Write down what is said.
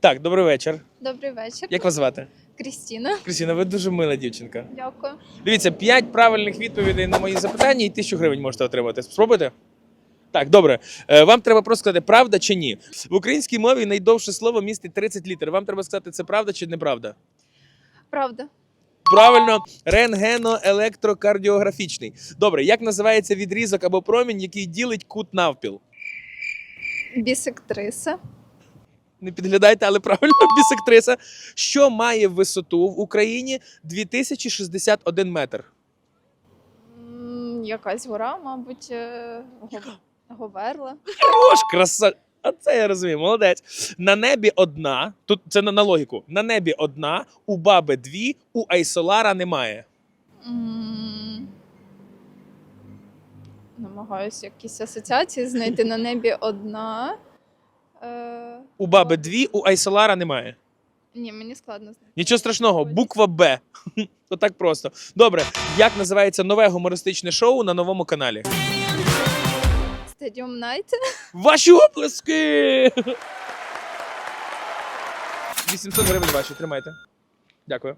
Так, добрий вечір. Добрий вечір. Як вас звати? Крістіна. Крістіна, ви дуже мила дівчинка. Дякую. Дивіться, 5 правильних відповідей на мої запитання і 1000 гривень можете отримати. Спробуйте? Так, добре. Е, Вам треба просто сказати, правда чи ні. В українській мові найдовше слово містить 30 літер. Вам треба сказати, це правда чи неправда. Правда. Правильно, рентгено-електрокардіографічний. Добре, як називається відрізок або промінь, який ділить кут навпіл? Бісектриса. Не підглядайте, але правильно, бісектриса. Що має висоту в Україні 2061 метр? М, Якась гора, мабуть, е, Гов- Говерла. Хорош, краса. А це я розумію, молодець. На небі одна. Тут це на, на логіку. На небі одна, у баби дві, у Айсолара немає. М, Намагаюся якісь асоціації знайти на небі одна. У баби дві, у Айсолара немає. Ні, мені складно знати. Нічого страшного, буква Б. Отак просто. Добре, як називається нове гумористичне шоу на новому каналі? Стадіум Найт. Ваші оплески! 800 гривень ваші, тримайте. Дякую.